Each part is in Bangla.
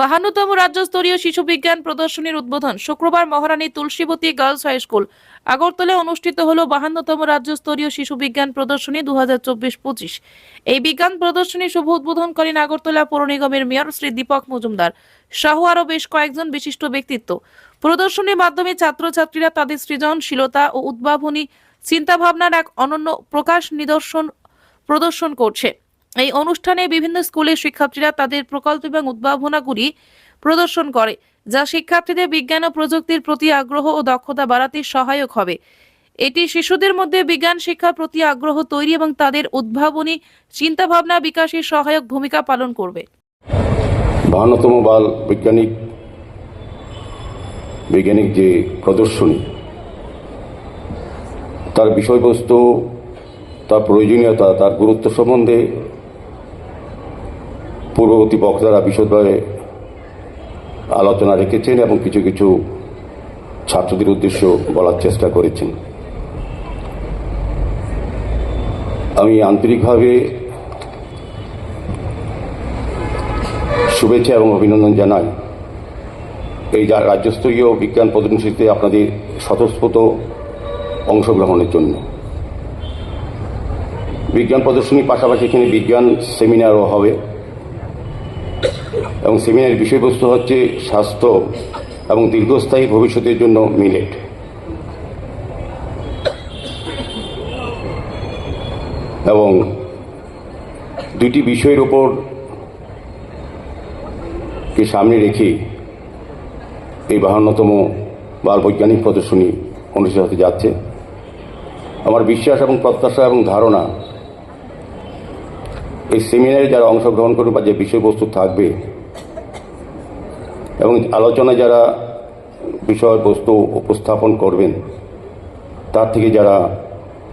বাহান্নতম রাজ্যস্তরীয় শিশু বিজ্ঞান প্রদর্শনীর উদ্বোধন শুক্রবার Maharani Tulsibati girls high school. আগরতলায় অনুষ্ঠিত হল বাহান্নতম রাজ্যস্তরীয় শিশু বিজ্ঞান প্রদর্শনী দু হাজার এই বিজ্ঞান প্রদর্শনী শুভ উদ্বোধন করেন আগরতলা পৌর নিগমের মেয়র শ্রী দীপক মজুমদার। সহ আরও বেশ কয়েকজন বিশিষ্ট ব্যক্তিত্ব। প্রদর্শনীর মাধ্যমে ছাত্রছাত্রীরা তাদের সৃজনশীলতা ও উদ্ভাবনী চিন্তাভাবনার এক অনন্য প্রকাশ নিদর্শন প্রদর্শন করছে। এই অনুষ্ঠানে বিভিন্ন স্কুলের শিক্ষার্থীরা তাদের প্রকল্প এবং উদ্ভাবনাগুলি প্রদর্শন করে, যা শিক্ষার্থীদের বিজ্ঞান ও প্রযুক্তির প্রতি আগ্রহ ও দক্ষতা বাড়াতে সহায়ক হবে। এটি শিশুদের মধ্যে বিজ্ঞান শিক্ষার প্রতি আগ্রহ তৈরি এবং তাদের উদ্ভাবনী চিন্তাভাবনা বিকাশে সহায়ক ভূমিকা পালন করবে। বাহান্নতম বাল বৈজ্ঞানিক বৈজ্ঞানিক যে প্রদর্শনী, তার বিষয়বস্তু, তার প্রয়োজনীয়তা, তার গুরুত্ব সম্বন্ধে পূর্ববর্তী বক্তারা বিশদভাবে আলোচনা রেখেছেন এবং কিছু কিছু ছাত্রদের উদ্দেশ্য বলার চেষ্টা করেছেন। আমি আন্তরিকভাবে শুভেচ্ছা এবং অভিনন্দন জানাই। এই রাজ্যস্তরীয় বিজ্ঞান প্রদর্শনীতে আপনাদের স্বতঃস্ফূর্ত অংশগ্রহণের জন্য। বিজ্ঞান প্রদর্শনীর পাশাপাশি এখানে বিজ্ঞান সেমিনারও হবে। এবং সেমিনারের বিষয়বস্তু হচ্ছে স্বাস্থ্য এবং দীর্ঘস্থায়ী ভবিষ্যতের জন্য মিলেট। এবং দুটি বিষয়ের ওপর কে সামনে রেখে এই বাহান্নতম বাল বৈজ্ঞানিক প্রদর্শনী অনুষ্ঠিত হতে যাচ্ছে। আমার বিশ্বাস এবং প্রত্যাশা এবং ধারণা এই সেমিনারে যারা অংশগ্রহণ করবে বা যে বিষয়বস্তু থাকবে, এবং আলোচনায় যারা বিষয়বস্তু উপস্থাপন করবেন, তার থেকে যারা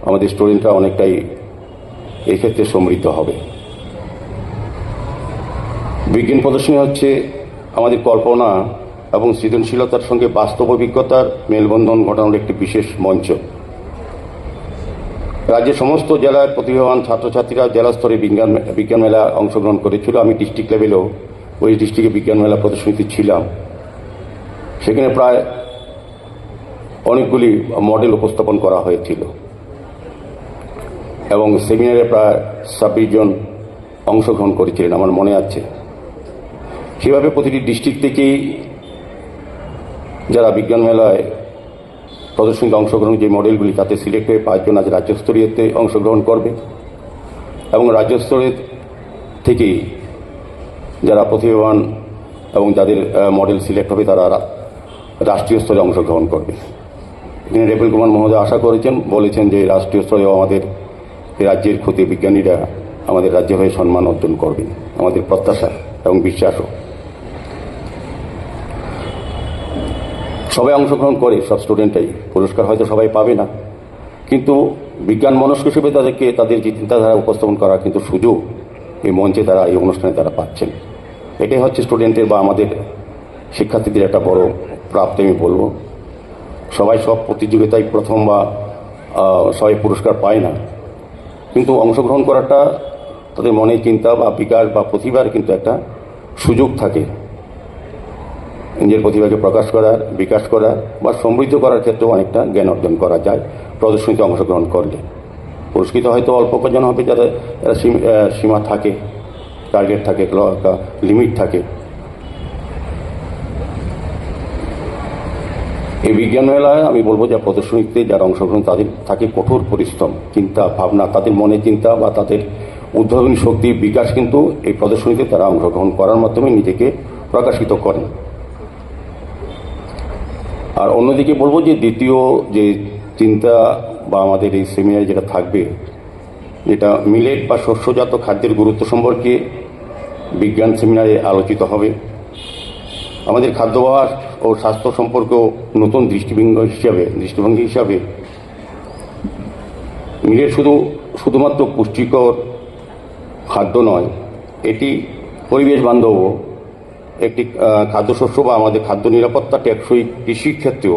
আমাদের স্টুডেন্টরা অনেকটাই এক্ষেত্রে সমৃদ্ধ হবে। বিজ্ঞান প্রদর্শনী হচ্ছে আমাদের কল্পনা এবং সৃজনশীলতার সঙ্গে বাস্তব অভিজ্ঞতার মেলবন্ধন ঘটানোর একটি বিশেষ মঞ্চ। রাজ্যের সমস্ত জেলার প্রতিভাবান ছাত্রছাত্রীরা জেলা স্তরে বিজ্ঞান বিজ্ঞান মেলা অংশগ্রহণ করেছিল। আমি ডিস্ট্রিক্ট লেভেলেও ওই ডিস্ট্রিক্টে বিজ্ঞান মেলা প্রদর্শনীতে ছিলাম। সেখানে প্রায় অনেকগুলি মডেল উপস্থাপন করা হয়েছিল। এবং সেমিনারে প্রায় ছাব্বিশ জন অংশগ্রহণ করেছিলেন, আমার মনে আছে। সেভাবে প্রতিটি ডিস্ট্রিক্ট থেকেই যারা বিজ্ঞান মেলায় প্রদর্শনীতে অংশগ্রহণ যে মডেলগুলি, তাতে সিলেক্ট হয়ে পাঁচজন আজ রাজ্যস্তরীয়তে অংশগ্রহণ করবে। এবং রাজ্যস্তরের থেকেই যারা প্রতিভাবান এবং যাদের মডেল সিলেক্ট হবে, তারা রাষ্ট্রীয় স্তরে অংশগ্রহণ করবে। তিনি রেবেল কুমার মহোদয় আশা করেছেন, বলেছেন যে রাষ্ট্রীয় স্তরেও আমাদের রাজ্যের ক্ষতি বিজ্ঞানীরা আমাদের রাজ্য হয়ে সম্মান অর্জন করবেন। আমাদের প্রত্যাশা এবং বিশ্বাসও। সবাই অংশগ্রহণ করে, সব স্টুডেন্টটাই পুরস্কার হয়তো সবাই পাবে না। কিন্তু বিজ্ঞান মনস্ক হিসেবে তাদেরকে তাদের যে চিন্তাধারা উপস্থাপন করার কিন্তু সুযোগ এই মঞ্চে তারা, এই অনুষ্ঠানে তারা পাচ্ছেন। এটাই হচ্ছে স্টুডেন্টের বা আমাদের শিক্ষার্থীদের একটা বড় প্রাপ্তি, আমি বলব। সবাই সব প্রতিযোগিতায় প্রথম বা সবাই পুরস্কার পায় না। কিন্তু অংশগ্রহণ করাটা তাদের মনে চিন্তা বা বিকাশ বা প্রতিভার কিন্তু একটা সুযোগ থাকে। নিজের প্রতিভাকে প্রকাশ করার বিকাশ করার বা সমৃদ্ধ করার ক্ষেত্রেও অনেকটা জ্ঞান অর্জন করা যায়, প্রদর্শনীতে অংশগ্রহণ করলে। পুরস্কৃত হয়তো অল্প কজন হবে যারা সীমা থাকে, টার্গেট থাকে লিমিট থাকে। এই বিজ্ঞান মেলায় আমি বলব যে প্রদর্শনীতে যারা অংশগ্রহণ তাদের থাকে কঠোর পরিশ্রম, চিন্তা, ভাবনা, তাদের মনে চিন্তা বা তাদের উদ্ভাবনী শক্তি, বিকাশ কিন্তু এই প্রদর্শনীতে তারা অংশগ্রহণ করার মাধ্যমে নিজেকে প্রকাশিত করেন। আর অন্যদিকে বলব যে দ্বিতীয় যে চিন্তা বা আমাদের এই সেমিনারে যেটা থাকবে যেটা মিলেট বা শস্যজাত খাদ্যের গুরুত্ব সম্পর্কে বিজ্ঞান সেমিনারে আলোচিত হবে। আমাদের খাদ্যাভ্যাস ও স্বাস্থ্য সম্পর্কেও নতুন দৃষ্টিভঙ্গি হিসাবে দৃষ্টিভঙ্গি হিসাবে মিলেট শুধু, শুধুমাত্র পুষ্টিকর খাদ্য নয়, এটি পরিবেশ বান্ধব একটি খাদ্যশস্য বা আমাদের খাদ্য নিরাপত্তা টেকসই কৃষির ক্ষেত্রেও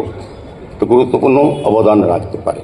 গুরুত্বপূর্ণ অবদান রাখতে পারে।